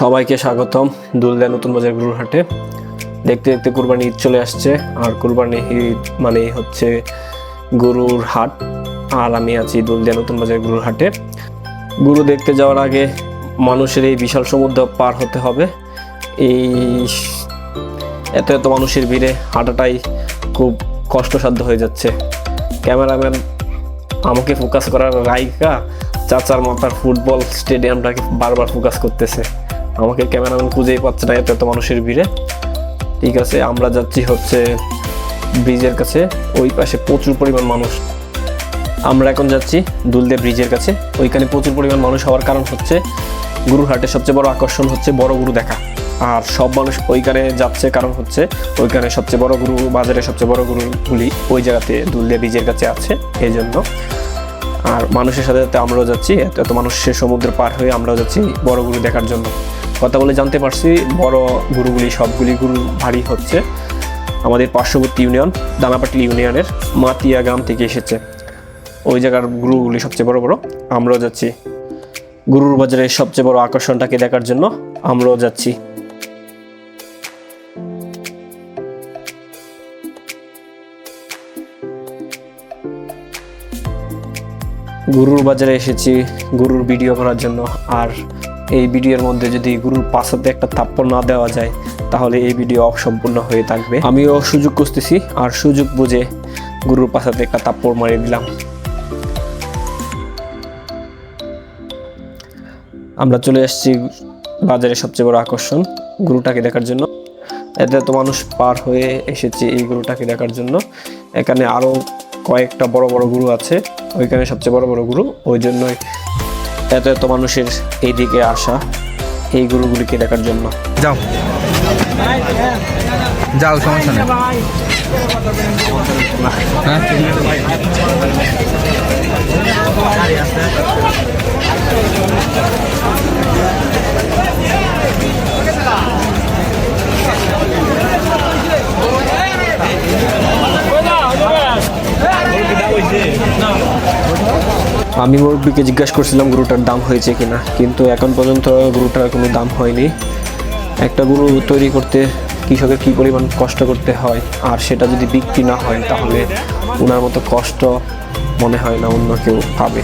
সবাইকে স্বাগতম দুলদা নতুন বাজার গরুর হাটে। দেখতে দেখতে কুরবানি ঈদ চলে আসছে, আর কুরবানি ঈদ মানে হচ্ছে গরুর হাট। আর আমি আছি দুলদিয়া নতুন বাজার গরুর হাটে। গরু দেখতে যাওয়ার আগে মানুষের এই বিশাল সমুদ্র পার হতে হবে। এই এত এত মানুষের ভিড়ে হাঁটাটাই খুব কষ্টসাধ্য হয়ে যাচ্ছে। ক্যামেরাম্যান আমাকে ফোকাস করার রাইকা চাচার মাথার ফুটবল স্টেডিয়ামটাকে বারবার ফোকাস করতেছে। আমাকে ক্যামেরাম্যান খুঁজেই পাচ্ছে না এত এত মানুষের ভিড়ে। ঠিক আছে, আমরা যাচ্ছি হচ্ছে ব্রিজের কাছে, ওই পাশে প্রচুর পরিমাণ মানুষ। আমরা এখন যাচ্ছি দুলদে ব্রিজের কাছে, ওইখানে প্রচুর পরিমাণ মানুষ হওয়ার কারণ হচ্ছে গুরুর হাটের সবচেয়ে বড় আকর্ষণ হচ্ছে বড় গুরু দেখা। আর সব মানুষ ওইখানে যাচ্ছে কারণ হচ্ছে ওইখানে সবচেয়ে বড় গুরু, বাজারে সবচেয়ে বড় গুরুগুলি ওই জায়গাতে দুলদিয়া ব্রিজের কাছে আছে এই জন্য আর মানুষের সাথে সাথে আমরাও যাচ্ছি, এত এত মানুষের সমুদ্র পার হয়ে আমরাও যাচ্ছি বড় গুরু দেখার জন্য। কথা বলে জানতে পারছি, বড় গুরুগুলি, সবগুলি গুরু ভারী হচ্ছে আমাদের পার্শ্ববর্তী ইউনিয়ন দানাপাটি ইউনিয়নের মাতিয়া গ্রাম থেকে এসেছে। ওই জায়গার গুরুগুলি সবচেয়ে বড় বড়। আমরাও যাচ্ছি। গুরুর বাজারের সবচেয়ে বড় আকর্ষণটাকে দেখার জন্য আমরাও যাচ্ছি। গুরুর বাজারে এসেছি, গুরুর ভিডিও করার জন্য। আর এই ভিডিওর মধ্যে যদি গুরুর পাশাতে একটা থাপ্পড় না দেওয়া যায়, তাহলে এই ভিডিও অসম্পূর্ণ হয়ে থাকবে। আমিও সুযোগ খুঁজতেছি আর সুযোগ বুঝে গুরুর পাশাতে একটা থাপ্পড় মারিয়ে দিলাম। আমরা চলে এসেছি বাজারের সবচেয়ে বড় আকর্ষণ, গুরুটাকে দেখার জন্য। এতে তো মানুষ পার হয়ে এসেছে এই গরুটাকে দেখার জন্য। এখানে আরও কয়েকটা বড় বড় গুরু আছে, ওইখানে সবচেয়ে বড় বড় গুরু। ওই জন্যই এত এত মানুষের এইদিকে আসা এই গরুগুলিকে দেখার জন্য। যাও। যাও সমস্যা নেই। আমি মুরব্বীকে জিজ্ঞাসা করছিলাম গরুটার দাম হয়েছে কিনা, কিন্তু এখন পর্যন্ত গরুটার কোনো দাম হয়নি। একটা গরু তৈরি করতে কৃষকের কী পরিমাণ কষ্ট করতে হয়, আর সেটা যদি বিক্রি না হয়, তাহলে ওনার মতো কষ্ট মনে হয় না অন্য কেউ পাবে।